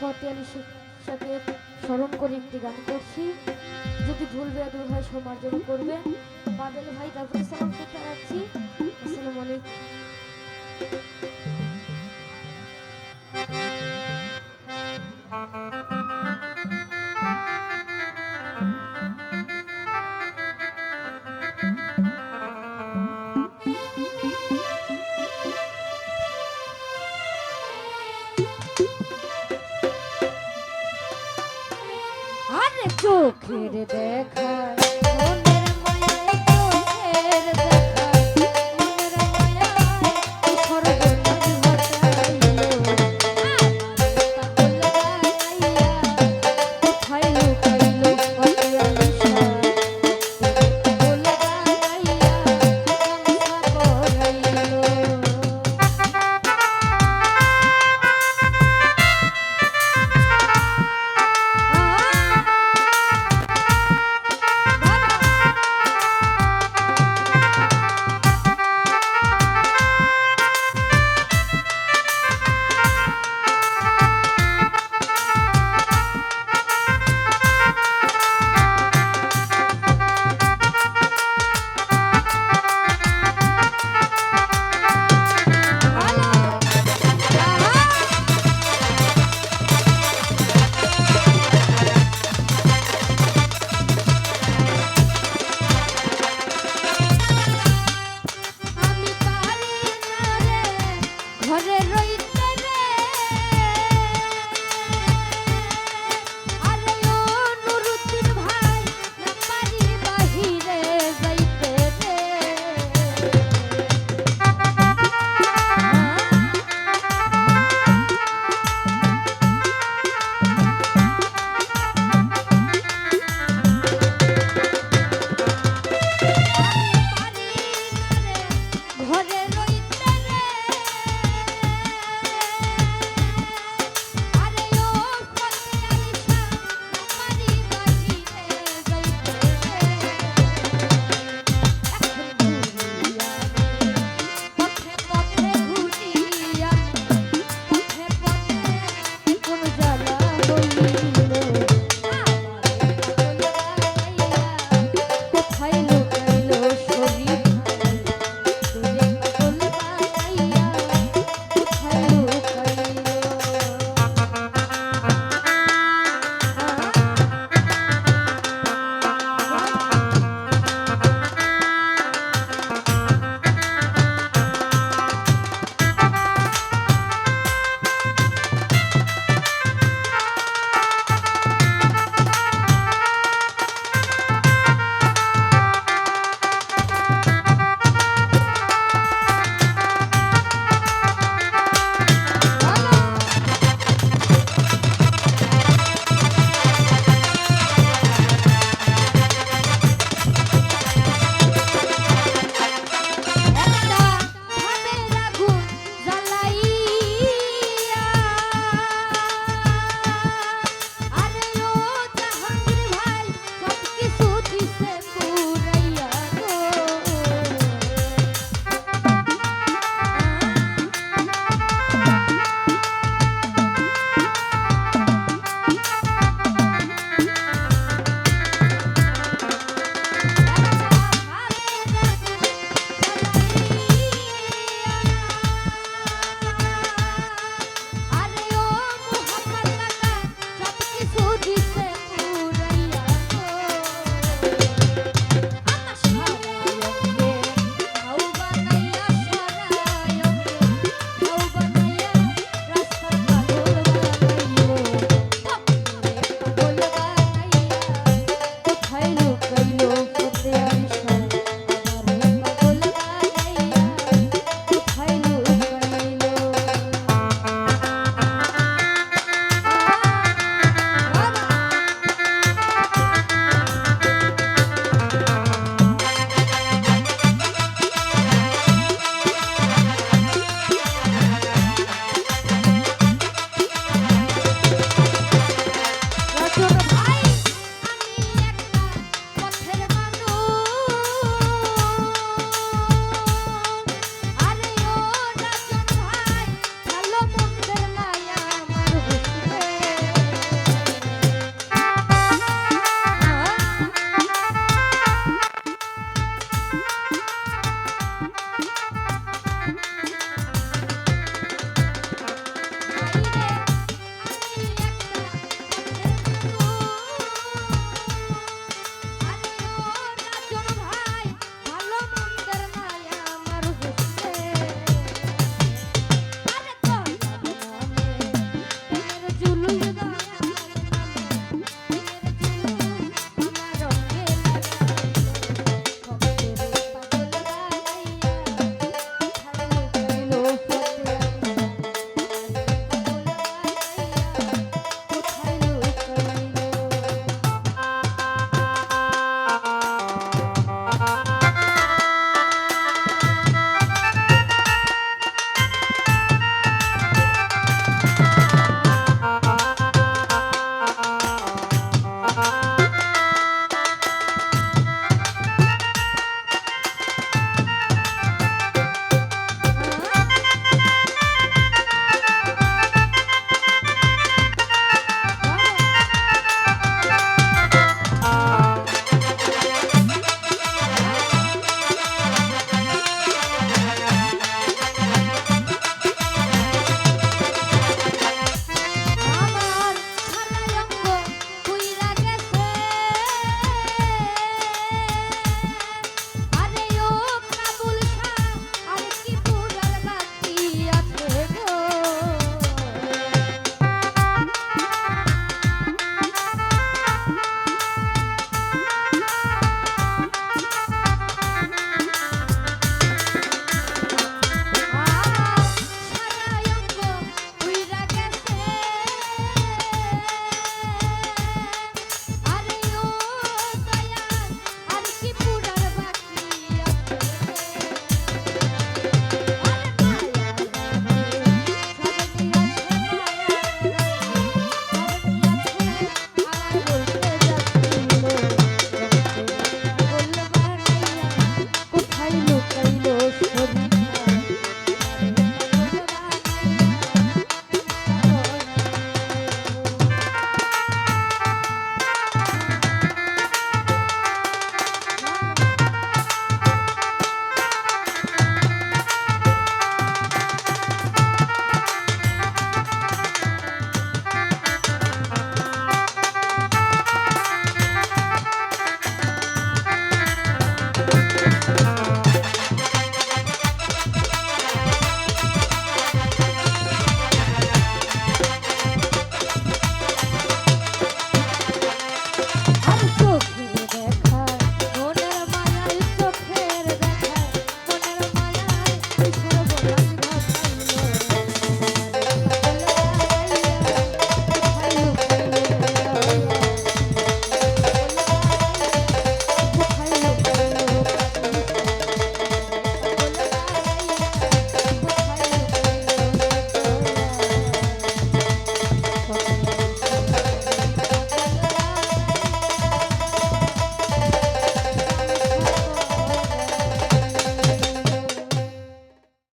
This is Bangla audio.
ফতে আলী সাথে স্মরণ করে একটি গান করছি। যদি ভুল বেয়াদুল হয় সমার্জন করবে। বাদল ভাই, তারপরে সালাম করতে রাখছি আসসালামু আলাইকুম। চোখের দেখা